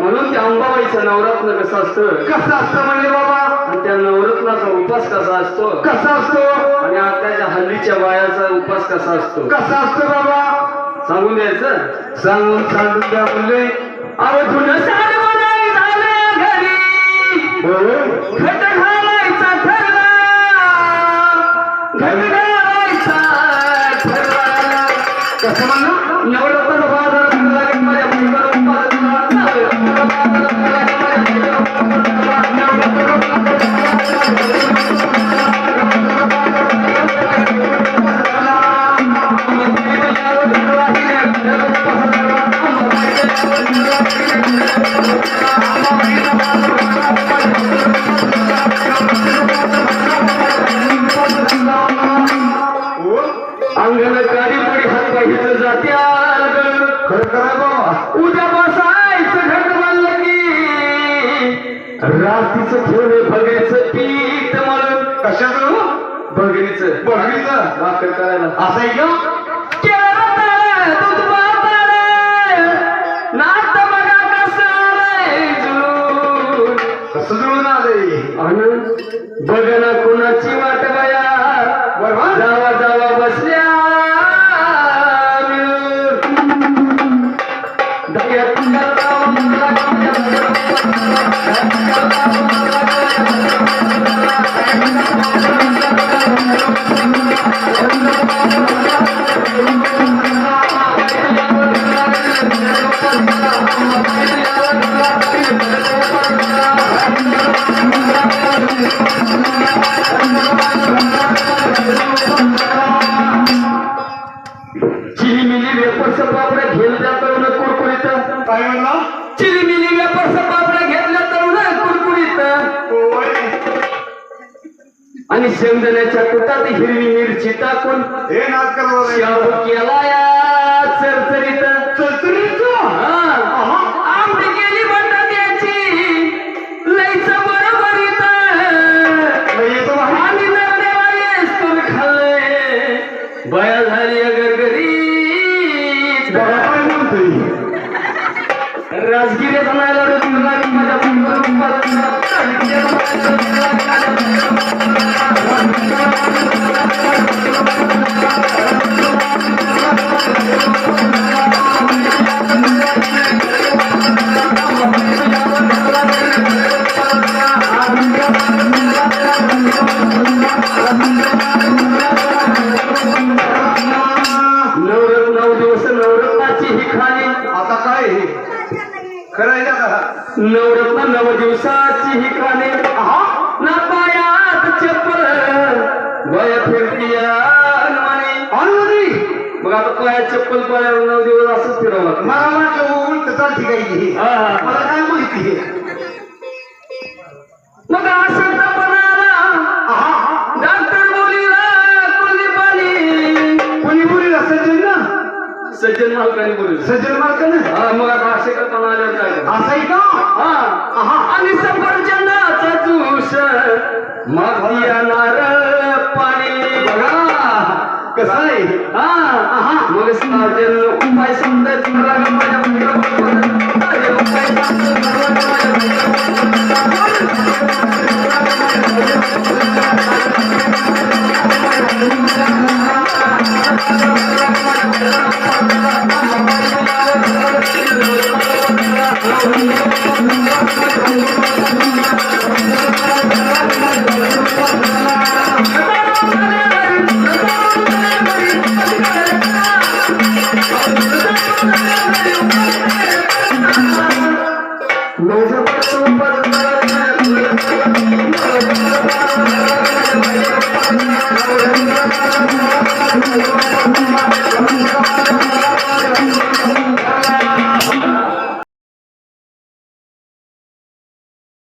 म्हणून त्या अंबाबाईचं नवरत्न कसं असतं? कसं असतं म्हणले बाबा? आणि त्या नवरत्नाचा उपास कसा असतो? कसा असतो? आणि आताच्या हल्लीच्या बायाचा उपास कसा असतो? कसा असतो बाबा? सांगून द्यायचं? सांगून सांगून द्या. घट घालायचा ठरला. घट घालायचा ठरला. कसं म्हणलं? नवरत्न रात्रीचं ठेवले भगरीचं पीठ म्हणून. कशाचं? भगरीचं बघीचं भाकर करायला असं जुळून. कसं जुळून आलंय अन बघ ना कुणाची वाट बया। जावा जावा बसल्या चिलीमिली वेपर्स पापड्या घेतल्या तरुण कुरकुरीत काय म्हणला चिलीमिली वेपर्स पापड्या घेतल्या तरुण कुरकुरीत होय. आणि शेंगदाण्याच्या कुटात हिरवी मिरची टाकून हे. शाबू केला या चरचरीत झाली गरगरी राजगिरी बनायला तुला माझ्या नवरत हे खरं आहे का? नवरत्न नव दिवसाची ही खाली ना पायात चप्पल. वया अनुमती मग आता पायात चप्पल पायावर नऊ दिवस असंच फिरावं लागतं मला वाटलं उलट चालती काय ही. हा, हा. मला काय माहिती? आहे सज्जन मालकाने बोलले सज्जन मालकानं? हा मग आता असे करताना आल्यावर काय? करायचं? असं आहे का? हा. आणि सफरचंदाचा ज्यूस मागतिया नारळ पाणी. बघा कसं आहे? हा. मग साजन उपाय समजत माझ्या